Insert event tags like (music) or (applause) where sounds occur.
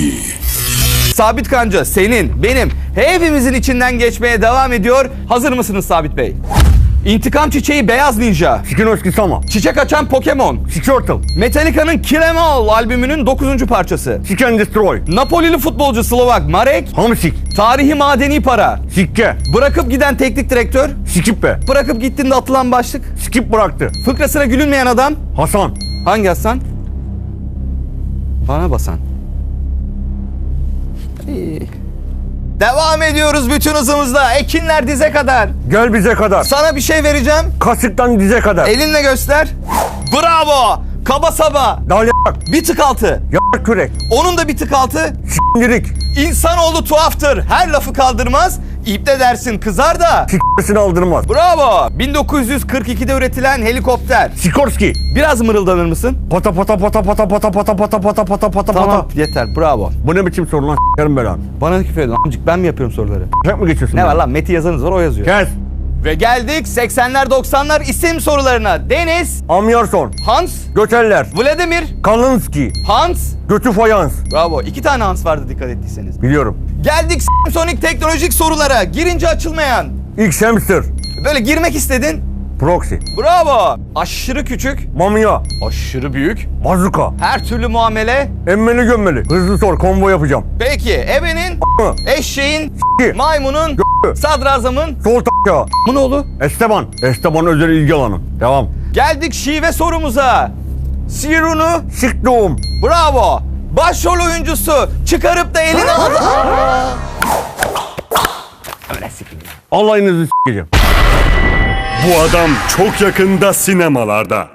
Sikorski Sabit Kanca senin, benim, hepimizin içinden geçmeye devam ediyor. Hazır mısınız Sabit Bey? İntikam çiçeği Beyaz Ninja, Sikinoski Sama. çiçek açan Pokemon, Sikörtl. Metallica'nın Kill Em All albümünün 9. parçası, Sick and Destroy. Napolili futbolcu Slovak Marek, Hamsik. tarihi madeni para, Sikke. bırakıp giden teknik direktör, Sikip be. bırakıp gittiğinde atılan başlık, Skip bıraktı. fıkrasına gülünmeyen adam, Hasan. hangi Hasan? Bana basan. İyi. Devam ediyoruz bütün hızımızla. Ekinler dize kadar. Gel bize kadar. Sana bir şey vereceğim. Kasıktan dize kadar. Elinle göster. Bravo. Kaba saba. Dalyak. Bir tık altı. Yak kürek. Onun da bir tık altı. Sindirik. İnsanoğlu tuhaftır. Her lafı kaldırmaz. İple dersin kızar da. Sikmesini aldırmaz. Bravo. 1942'de üretilen helikopter. Sikorski. Biraz mırıldanır mısın? Pata pata pata pata pata pata pata pata pata pata Tamam pata. yeter bravo. Bu ne biçim soru lan s**erim belanı. Bana ne küfür edin amcık ben mi yapıyorum soruları? Şak mı geçiyorsun? Ne var lan Meti yazanız var o yazıyor. Kes. Ve geldik 80'ler 90'lar isim sorularına. Deniz, Amyarson. Hans, Göteller. Vladimir, Kalinski. Hans. Götü fayans. Bravo. iki tane Hans vardı dikkat ettiyseniz. Biliyorum. Geldik Samsonic teknolojik sorulara. Girince açılmayan. X hamster. Böyle girmek istedin. Proxy. Bravo. Aşırı küçük. Mamya. Aşırı büyük. Bazuka. Her türlü muamele. Emmeli gömmeli. Hızlı sor. Combo yapacağım. Peki ebenin, eşeğin, maymunun, sadrazamın. Sol takya. Bu ne oldu? Esteban. Esteban özel ilgi alanı. Devam. Geldik şive sorumuza. Sirunu Şık doğum. Bravo. Başrol oyuncusu çıkarıp da eline (laughs) aldı. Allah'ınızı s**eceğim. Bu adam çok yakında sinemalarda.